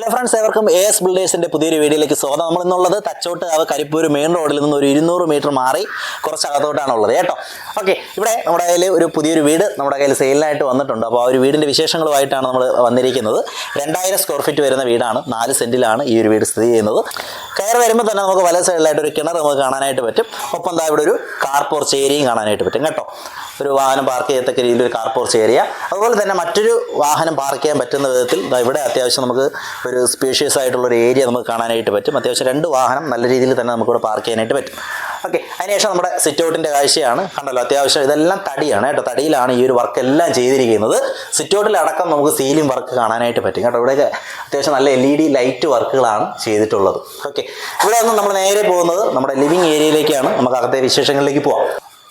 Hello friends ഏവർക്കും A S ബിൽഡേഴ്സിന്റെ പുതിയൊരു വീഡിയോയിലേക്ക് സ്വാഗതം. നമ്മൾ ഇന്നുള്ളത് തച്ചോട്ട് അവ കരിപ്പൂർ മെയിൻ റോഡിൽ നിന്ന് ഒരു ഇരുന്നൂറ് മീറ്റർ മാറി കുറച്ച് അകത്തോട്ടാണ് ഉള്ളത് കേട്ടോ. ഓക്കെ ഇവിടെ നമ്മുടെ കയ്യിൽ ഒരു പുതിയൊരു വീട് നമ്മുടെ കയ്യിൽ സെയിലിനായിട്ട് വന്നിട്ടുണ്ട്. അപ്പോൾ ആ ഒരു വീടിന്റെ വിശേഷങ്ങളുമായിട്ടാണ് നമ്മൾ വന്നിരിക്കുന്നത്. രണ്ടായിരം സ്ക്വയർ ഫീറ്റ് വരുന്ന വീടാണ്. നാല് സെന്റിലാണ് ഈ ഒരു വീട് സ്ഥിതി ചെയ്യുന്നത്. കയറി വരുമ്പോൾ തന്നെ നമുക്ക് വല സൈഡിലായിട്ട് ഒരു കിണർ നമുക്ക് കാണാനായിട്ട് പറ്റും. ഒപ്പം താ ഇവിടെ ഒരു കാർ പോർച്ച് ഏരിയയും കാണാനായിട്ട് പറ്റും കേട്ടോ. ഒരു വാഹനം പാർക്ക് ചെയ്യത്തക്ക രീതിയിൽ ഒരു കാർ പോർച്ച് ഏരിയ അതുപോലെ തന്നെ മറ്റൊരു വാഹനം പാർക്ക് ചെയ്യാൻ പറ്റുന്ന വിധത്തിൽ ഇവിടെ അത്യാവശ്യം നമുക്ക് ഒരു സ്പേഷ്യസ് ആയിട്ടുള്ള ഒരു ഏരിയ നമുക്ക് കാണാനായിട്ട് പറ്റും. അത്യാവശ്യം രണ്ട് വാഹനം നല്ല രീതിയിൽ തന്നെ നമുക്കിവിടെ പാർക്ക് ചെയ്യാനായിട്ട് പറ്റും. ഓക്കെ അതിനുശേഷം നമ്മുടെ സിറ്റ് ഔട്ടിന്റെ കാഴ്ചയാണ്. കണ്ടല്ലോ അത്യാവശ്യം ഇതെല്ലാം തടിയാണ് കേട്ടോ. തടിയിലാണ് ഈ ഒരു വർക്ക് എല്ലാം ചെയ്തിരിക്കുന്നത്. സിറ്റ് ഔട്ടിലടക്കം നമുക്ക് സീലിംഗ് വർക്ക് കാണാനായിട്ട് പറ്റും കേട്ടോ. ഇവിടെയൊക്കെ അത്യാവശ്യം നല്ല എൽ ഇ ഡി ലൈറ്റ് വർക്കുകളാണ് ചെയ്തിട്ടുള്ളത്. ഓക്കെ ഇവിടെ നിന്ന് നമ്മൾ നേരെ പോകുന്നത് നമ്മുടെ ലിവിങ് ഏരിയയിലേക്കാണ് നമുക്ക് അകത്തെ വിശേഷങ്ങളിലേക്ക് പോവാം.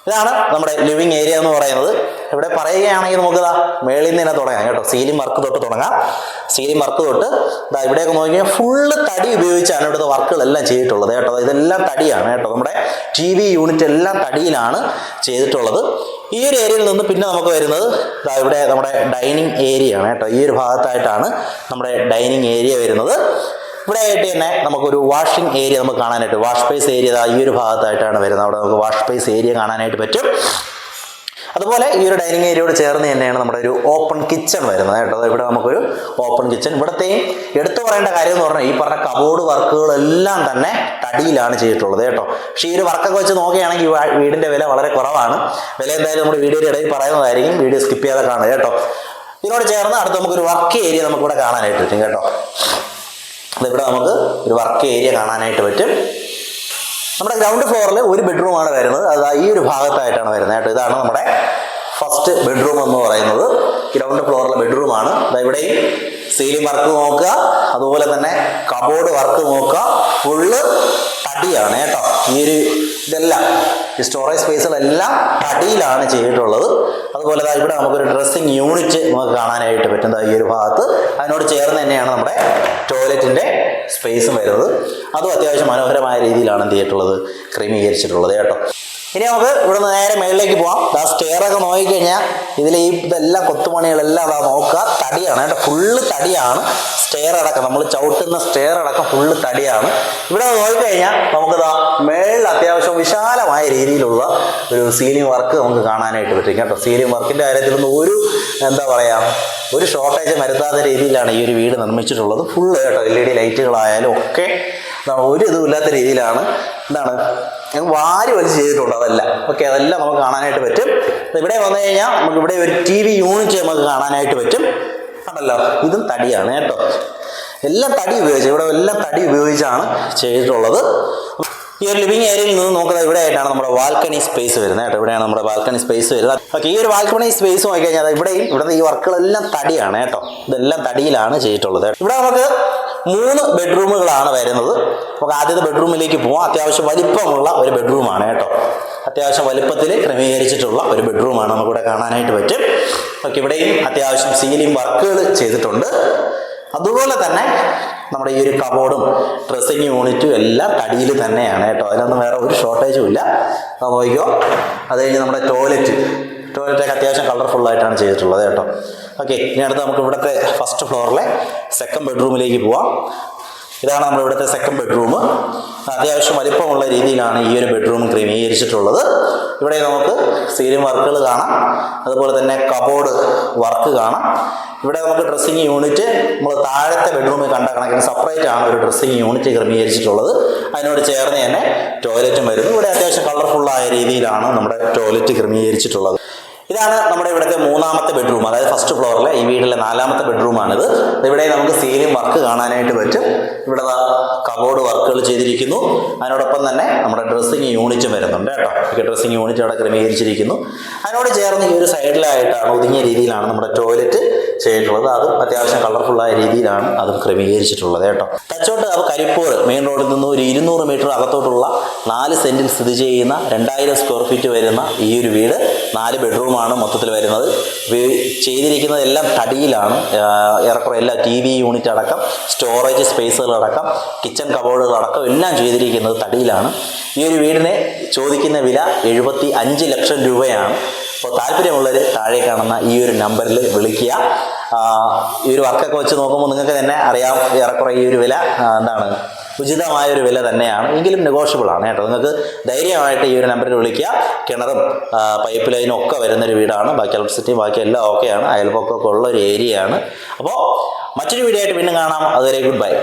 ഇതാണ് നമ്മുടെ ലിവിങ് ഏരിയ എന്ന് പറയുന്നത്. ഇവിടെ പറയുകയാണെങ്കിൽ നമുക്ക് ഇതാ മേളിൽ നിന്ന് തന്നെ തുടങ്ങാം കേട്ടോ. സീലിംഗ് വർക്ക് തൊട്ട് തുടങ്ങാം. സീലിംഗ് വർക്ക് തൊട്ട് ഇതാ ഇവിടെയൊക്കെ നോക്കിയാൽ ഫുള്ള് തടി ഉപയോഗിച്ചാണ് ഇവിടുത്തെ വർക്കുകളെല്ലാം ചെയ്തിട്ടുള്ളത് കേട്ടോ. ഇതെല്ലാം തടിയാണ് കേട്ടോ. നമ്മുടെ ടി വി യൂണിറ്റ് എല്ലാം തടിയിലാണ് ചെയ്തിട്ടുള്ളത്. ഈ ഒരു ഏരിയയിൽ നിന്ന് പിന്നെ നമുക്ക് വരുന്നത് ഇതാ ഇവിടെ നമ്മുടെ ഡൈനിങ് ഏരിയ ആണ് കേട്ടോ. ഈ ഒരു ഭാഗത്തായിട്ടാണ് നമ്മുടെ ഡൈനിങ് ഏരിയ വരുന്നത്. ഇവിടെ ആയിട്ട് തന്നെ നമുക്കൊരു വാഷിംഗ് ഏരിയ നമുക്ക് കാണാനായിട്ട് വാഷ് സ്പേസ് ഏരിയ ഈ ഒരു ഭാഗത്തായിട്ടാണ് വരുന്നത്. അവിടെ നമുക്ക് വാഷ് സ്പേസ് ഏരിയ കാണാനായിട്ട് പറ്റും. അതുപോലെ ഈ ഒരു ഡൈനിങ് ഏരിയയോട് ചേർന്ന് തന്നെയാണ് നമ്മുടെ ഒരു ഓപ്പൺ കിച്ചൺ വരുന്നത് കേട്ടോ. ഇവിടെ നമുക്കൊരു ഓപ്പൺ കിച്ചൺ. ഇവിടത്തെയും എടുത്തു പറയേണ്ട കാര്യം എന്ന് പറഞ്ഞാൽ ഈ പറഞ്ഞ കബോർഡ് വർക്കുകളെല്ലാം തന്നെ തടിയിലാണ് ചെയ്തിട്ടുള്ളത് കേട്ടോ. പക്ഷേ ഈ ഒരു വർക്കൊക്കെ വെച്ച് നോക്കുകയാണെങ്കിൽ വീടിന്റെ വില വളരെ കുറവാണ്. വില എന്തായാലും നമ്മുടെ വീഡിയോയുടെ ഇടയിൽ പറയുന്നതായിരിക്കും. വീഡിയോ സ്കിപ്പ് ചെയ്യാതെ കാണുക കേട്ടോ. ഇതിനോട് ചേർന്ന് അടുത്ത് നമുക്കൊരു വർക്ക് ഏരിയ നമുക്കിവിടെ കാണാനായിട്ട് പറ്റും കേട്ടോ. അതിവിടെ നമുക്ക് ഒരു വർക്ക് ഏരിയ കാണാനായിട്ട് പറ്റും. നമ്മുടെ ഗ്രൗണ്ട് ഫ്ലോറിൽ ഒരു ബെഡ്റൂമാണ് വരുന്നത്. അത് ഈ ഒരു ഭാഗത്തായിട്ടാണ് വരുന്നത് കേട്ടോ. ഇതാണ് നമ്മുടെ ഫസ്റ്റ് ബെഡ്റൂം എന്ന് പറയുന്നത്. ഗ്രൗണ്ട് ഫ്ലോറിലെ ബെഡ്റൂമാണ് ഇവിടെയും സീലിംഗ് വർക്ക് നോക്കുക. അതുപോലെ തന്നെ കബോർഡ് വർക്ക് നോക്കുക. ഫുള്ള് തടിയാണ് കേട്ടോ. ഈ ഒരു ഇതെല്ലാം ഈ സ്റ്റോറേജ് സ്പേസുകളെല്ലാം തടിയിലാണ് ചെയ്തിട്ടുള്ളത്. അതുപോലെ ഇവിടെ നമുക്കൊരു ഡ്രസ്സിങ് യൂണിറ്റ് നമുക്ക് കാണാനായിട്ട് പറ്റും ഈ ഒരു ഭാഗത്ത്. അതിനോട് ചേർന്ന് തന്നെയാണ് നമ്മുടെ ടോയ്ലറ്റിന്റെ സ്പേസും വരുന്നത്. അതും അത്യാവശ്യം മനോഹരമായ രീതിയിലാണ് എന്ത് ചെയ്തിട്ടുള്ളത് ക്രമീകരിച്ചിട്ടുള്ളത് കേട്ടോ. ഇനി നമുക്ക് ഇവിടുന്ന് നേരെ മേളിലേക്ക് പോവാം. ആ സ്റ്റെയർ ഒക്കെ നോക്കിക്കഴിഞ്ഞാൽ ഇതിൽ ഈ ഇതെല്ലാം കൊത്തുപണികളെല്ലാം അതാ നോക്കുക. തടിയാണ് കേട്ടോ. ഫുള്ള് തടിയാണ്. സ്റ്റെയർ അടക്കം. നമ്മൾ ചവിട്ടുന്ന സ്റ്റെയർ അടക്കം ഫുള്ള് തടിയാണ്. ഇവിടെ നോക്കിക്കഴിഞ്ഞാൽ നമുക്കിതാ മേളിൽ അത്യാവശ്യം വിശാലമായ രീതിയിലുള്ള ഒരു സീലിംഗ് വർക്ക് നമുക്ക് കാണാനായിട്ട് പറ്റും കേട്ടോ. സീലിംഗ് വർക്കിന്റെ കാര്യത്തിലൊന്നും ഒരു എന്താ പറയുക ഒരു ഷോർട്ടേജ് വരുത്താത്ത രീതിയിലാണ് ഈ ഒരു വീട് നിർമ്മിച്ചിട്ടുള്ളത്. ഫുള്ള് കേട്ടോ എൽ ഇ ഡി ലൈറ്റുകളായാലും ഒക്കെ ഒരു ഇതും ഇല്ലാത്ത രീതിയിലാണ് എന്താണ് വാരി വലിച്ച് ചെയ്തിട്ടുണ്ട്. അതല്ല. ഓക്കെ അതെല്ലാം നമുക്ക് കാണാനായിട്ട് പറ്റും. ഇവിടെ വന്നു കഴിഞ്ഞാൽ നമുക്ക് ഇവിടെ ഒരു ടി വി യൂണിറ്റ് നമുക്ക് കാണാനായിട്ട് പറ്റും. ആണല്ലോ ഇതും തടിയാണ് കേട്ടോ. എല്ലാം തടി ഉപയോഗിച്ച് ഇവിടെ എല്ലാം തടി ഉപയോഗിച്ചാണ് ചെയ്തിട്ടുള്ളത്. ഈ ഒരു ലിവിങ് ഏരിയയിൽ നിന്ന് നോക്കുന്നത് ഇവിടെ ആയിട്ടാണ് നമ്മുടെ ബാൽക്കണി സ്പേസ് വരുന്നത് കേട്ടോ. ഇവിടെയാണ് നമ്മുടെ ബാൽക്കണി സ്പേസ് വരുന്നത്. ഓക്കെ ഈ ഒരു ബാൽക്കണി സ്പേസ് നോക്കി കഴിഞ്ഞാൽ ദാ ഇവിടെയും ഇവിടുത്തെ ഈ വർക്കുകളെല്ലാം തടിയാണ് കേട്ടോ. ഇതെല്ലാം തടിയിലാണ് ചെയ്തിട്ടുള്ളത് ഇവിടെ നമുക്ക് മൂന്ന് ബെഡ്റൂമുകളാണ് വരുന്നത്. നമുക്ക് ആദ്യത്തെ ബെഡ്റൂമിലേക്ക് പോവാം. അത്യാവശ്യം വലിപ്പമുള്ള ഒരു ബെഡ്റൂമാണ് കേട്ടോ. അത്യാവശ്യം വലിപ്പത്തിൽ ക്രമീകരിച്ചിട്ടുള്ള ഒരു ബെഡ്റൂമാണ് നമുക്കിവിടെ കാണാനായിട്ട് പറ്റും. ഓക്കെ ഇവിടെയും അത്യാവശ്യം സീലിംഗ് വർക്കുകൾ ചെയ്തിട്ടുണ്ട്. അതുപോലെ തന്നെ നമ്മുടെ ഈ ഒരു കബോർഡും ഡ്രസ്സിങ് യൂണിറ്റും എല്ലാം തടിയിൽ തന്നെയാണ് കേട്ടോ. അതിനൊന്നും വേറെ ഒരു ഷോർട്ടേജും ഇല്ല. നോക്കിക്കോ. അത് കഴിഞ്ഞ് നമ്മുടെ ടോയ്ലറ്റ് ടോയ്ലറ്റൊക്കെ അത്യാവശ്യം കളർഫുൾ ആയിട്ടാണ് ചെയ്തിട്ടുള്ളത് കേട്ടോ. ഓക്കെ ഇനി അടുത്ത് നമുക്ക് ഇവിടുത്തെ ഫസ്റ്റ് ഫ്ലോറിലെ സെക്കൻഡ് ബെഡ്റൂമിലേക്ക് പോവാം. ഇതാണ് നമ്മുടെ ഇവിടുത്തെ സെക്കൻഡ് ബെഡ്റൂം അത്യാവശ്യം വലിപ്പമുള്ള രീതിയിലാണ് ഈ ഒരു ബെഡ്റൂം ക്രമീകരിച്ചിട്ടുള്ളത്. ഇവിടെ നമുക്ക് സീലിംഗ് വർക്കുകൾ കാണാം. അതുപോലെ തന്നെ കബോർഡ് വർക്ക് കാണാം. ഇവിടെ നമുക്ക് ഡ്രസ്സിങ് യൂണിറ്റ് നമ്മൾ താഴത്തെ ബെഡ്റൂമിൽ കണ്ട കണക്കിന് സെപ്പറേറ്റ് ആണ് ഒരു ഡ്രസ്സിങ് യൂണിറ്റ് ക്രമീകരിച്ചിട്ടുള്ളത്. അതിനോട് ചേർന്ന് തന്നെ ടോയ്ലറ്റും വരുന്നു. ഇവിടെ അത്യാവശ്യം കളർഫുള്ളായ രീതിയിലാണ് നമ്മുടെ ടോയ്ലറ്റ് ക്രമീകരിച്ചിട്ടുള്ളത്. ഇതാണ് നമ്മുടെ ഇവിടുത്തെ മൂന്നാമത്തെ ബെഡ്റൂം അതായത് ഫസ്റ്റ് ഫ്ലോറിലെ ഈ വീട്ടിലെ നാലാമത്തെ ബെഡ്റൂമാണിത് ഇവിടെ നമുക്ക് സീലിംഗ് വർക്ക് കാണാനായിട്ട് പറ്റും. ഇവിടെ കബോർഡ് വർക്കുകൾ ചെയ്തിരിക്കുന്നു. അതിനോടൊപ്പം തന്നെ നമ്മുടെ ഡ്രസ്സിങ് യൂണിറ്റും വരുന്നുണ്ട് കേട്ടോ. ഈ ഡ്രസ്സിങ് യൂണിറ്റ് അവിടെ ക്രമീകരിച്ചിരിക്കുന്നു. അതിനോട് ചേർന്ന് ഈ ഒരു സൈഡിലായിട്ടാണ് ഒതുങ്ങിയ രീതിയിലാണ് നമ്മുടെ ടോയ്ലറ്റ് ചെയ്തിട്ടുള്ളത്. അതും അത്യാവശ്യം കളർഫുള്ളായ രീതിയിലാണ് അതും ക്രമീകരിച്ചിട്ടുള്ളത് കേട്ടോ. തച്ചോട്ട് അപ്പോൾ കരിപ്പൂർ മെയിൻ റോഡിൽ നിന്ന് ഒരു ഇരുന്നൂറ് മീറ്റർ അകത്തോട്ടുള്ള നാല് സെന്റിൽ സ്ഥിതി ചെയ്യുന്ന രണ്ടായിരം സ്ക്വയർ ഫീറ്റ് വരുന്ന ഈ ഒരു വീട് നാല് ബെഡ്റൂമാണ് മൊത്തത്തിൽ വരുന്നത്. ചെയ്തിരിക്കുന്നതെല്ലാം തടിയിലാണ്. ഏറെക്കുറെ എല്ലാ ടി വി യൂണിറ്റ് അടക്കം സ്റ്റോറേജ് സ്പേസുകളടക്കം കിച്ചൺ കബോർഡുകളടക്കം എല്ലാം ചെയ്തിരിക്കുന്നത് തടിയിലാണ്. ഈ ഒരു വീടിനെ ചോദിക്കുന്ന വില എഴുപത്തി അഞ്ച് ലക്ഷം രൂപയാണ്. അപ്പോൾ താല്പര്യമുള്ളവർ താഴെ കാണുന്ന ഈ ഒരു നമ്പറിൽ വിളിക്കുക. ഈ ഒരു വർക്കൊക്കെ വെച്ച് നോക്കുമ്പോൾ നിങ്ങൾക്ക് തന്നെ അറിയാം ഏറെക്കുറെ ഈ ഒരു വില എന്താണ് ഉചിതമായ ഒരു വില തന്നെയാണ്. എങ്കിലും നെഗോഷ്യബിൾ ആണ് കേട്ടോ. നിങ്ങൾക്ക് ധൈര്യമായിട്ട് ഈ ഒരു നമ്പറിൽ വിളിക്കുക. കിണറും പൈപ്പ് ലൈനും ഒക്കെ വരുന്നൊരു വീടാണ്. ബാക്കി ഇലക്ട്രിസിറ്റി ബാക്കി എല്ലാം ഓക്കെയാണ്. അയൽപ്പൊക്കമൊക്കെ ഉള്ള ഒരു ഏരിയയാണ് അപ്പോൾ മറ്റൊരു വീഡിയോ ആയിട്ട് വീണ്ടും കാണാം. അതുവരെ ഗുഡ് ബൈ